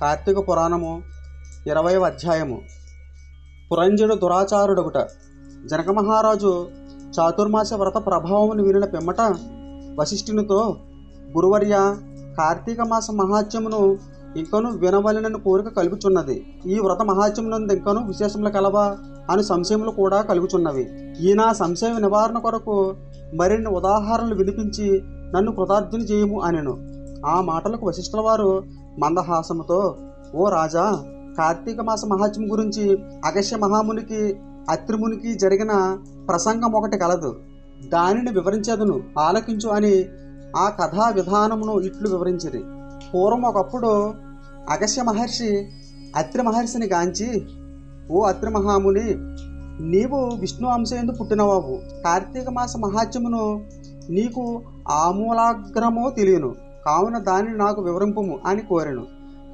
కార్తీక పురాణము ఇరవై అధ్యాయము. పురంజుడు దురాచారుడొకట జనక మహారాజు చాతుర్మాస వ్రత ప్రభావమును వినిన పిమ్మట వశిష్ఠునితో గురువర్య కార్తీక మాస మహాత్యమును ఇంకను వినవలనని కోరిక కలుగుచున్నది. ఈ వ్రత మహాత్యమునందు ఇంకను విశేషములు కలవా? అని సంశయములు కూడా కలుగుచున్నవి. ఈయన సంశయం నివారణ కొరకు మరిన్ని ఉదాహరణలు వినిపించి నన్ను కృతార్థుని చేయము అనెను. ఆ మాటలకు వశిష్ఠుల వారు మందహాసముతో ఓ రాజా కార్తీక మాస మహాత్యం గురించి అగస్య మహామునికి అత్రిమునికి జరిగిన ప్రసంగం ఒకటి కలదు. దానిని వివరించేదను ఆలకించు అని ఆ కథా విధానమును ఇట్లు వివరించింది పూర్వం ఒకప్పుడు అగస్య మహర్షి అత్రి మహర్షిని గాంచి ఓ అత్రి మహాముని నీవు విష్ణు అంశయందు పుట్టినవావు. కార్తీక మాస మహాత్యమును నీకు ఆమూలాగ్రమో తెలియను. కావున దానిని నాకు వివరింపుము అని కోరెను.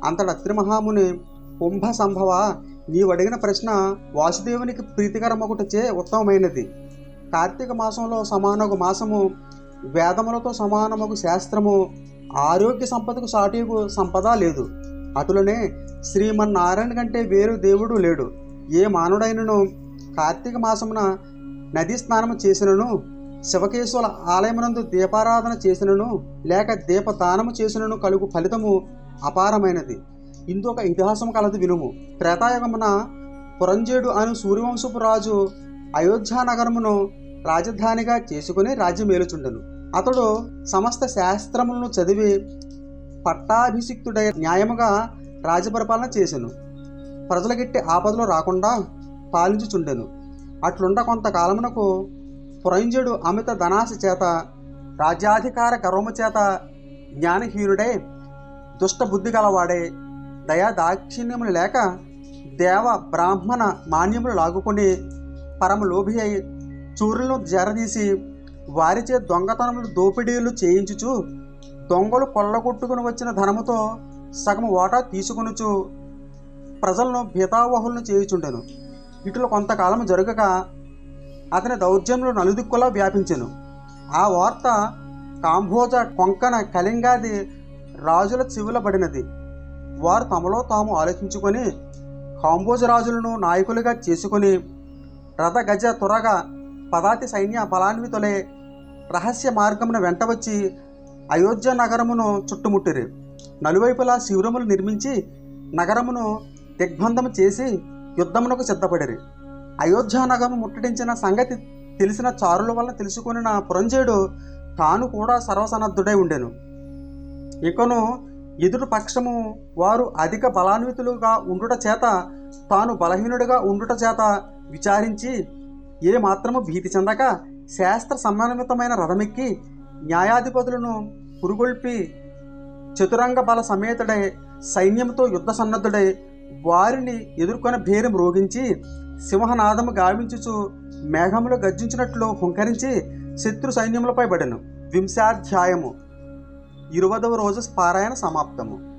అంతట అత్రిమహాముని కుంభ సంభవ నీవడిగిన ప్రశ్న వాసుదేవునికి ప్రీతికరమొకటిచే ఉత్తమమైనది. కార్తీక మాసంలో సమానగు మాసము వేదములతో సమానమగు శాస్త్రము ఆరోగ్య సంపదకు సాటిగు సంపద లేదు. అటులనే శ్రీమన్నారాయణ కంటే వేరు దేవుడు లేడు. ఏ మానవుడైనను కార్తీక మాసమున నదీ స్నానము చేసినను? శివకేశవుల ఆలయమునందు దీపారాధన చేసినను లేక దీపదానము చేసినను కలుగు ఫలితము అపారమైనది. ఇంకొక ఇతిహాసం కలదు వినుము. త్రేతాయుగమున పురంజేడు అను సూర్యవంశపు రాజు అయోధ్యా నగరమును రాజధానిగా చేసుకుని రాజ్యమేలుచుండెను. అతడు సమస్త శాస్త్రములను చదివి పట్టాభిషిక్తుడై న్యాయముగా రాజపరిపాలన చేసెను. ప్రజలగిట్టి ఆపదలు రాకుండా పాలించుచుండెను. అట్లుండ కొంతకాలమునకు పురంజుడు అమిత ధనాశ చేత రాజ్యాధికార గర్వము చేత జ్ఞానహీనుడే దుష్టబుద్ధి గలవాడే. దయా దాక్షిణ్యములు లేక దేవ బ్రాహ్మణ మాన్యములు లాగుకొని పరమలోభి అయి చూరులను జరదీసి వారిచే దొంగతనములు దోపిడీలు చేయించుచు దొంగలు కొల్లగొట్టుకుని వచ్చిన ధనముతో సగం ఓటా తీసుకునుచు ప్రజలను భీతావహులను చేయుచుండెను. ఇటులో కొంతకాలం జరగక అతని దౌర్జంలో నలుదిక్కులా వ్యాపించెను. ఆ వార్త కాంభోజ కొంకణ కళింగాది రాజుల చెవుల పడినది. వారు తమలో తాము ఆలోచించుకొని కాంబోజ రాజులను నాయకులుగా చేసుకొని రథ గజ త్వరగా పదాతి సైన్య బలాన్వితులే రహస్య మార్గమున వెంట వచ్చి అయోధ్య నగరమును చుట్టుముట్టిరి. నలువైపులా శిబిరములు నిర్మించి నగరమును దిగ్బంధము చేసి యుద్ధమునకు సిద్ధపడిరి. అయోధ్యానగరం ముట్టడించిన సంగతి తెలిసిన చారుల వల్ల తెలుసుకుని నా పురంజేయుడు తాను కూడా సర్వసన్నద్ధుడై ఉండెను. ఇకను ఎదురు పక్షము వారు అధిక బలాన్వితులుగా ఉండుట చేత తాను బలహీనుడిగా ఉండుట చేత విచారించి ఏ మాత్రము భీతి చెందక శాస్త్ర సమన్వితమైన రథమెక్కి న్యాయాధిపతులను పురుగొల్పి చతురంగ బల సమేతుడై సైన్యంతో యుద్ధ సన్నద్ధుడై వారిని ఎదుర్కొని భేరం రోగించి సింహనాదము గావించుచు మేఘములు గర్జించినట్లు హుంకరించి శత్రు సైన్యములపై పడెను. వింశాధ్యాయము. ఇరవదవ రోజు పారాయణ సమాప్తము.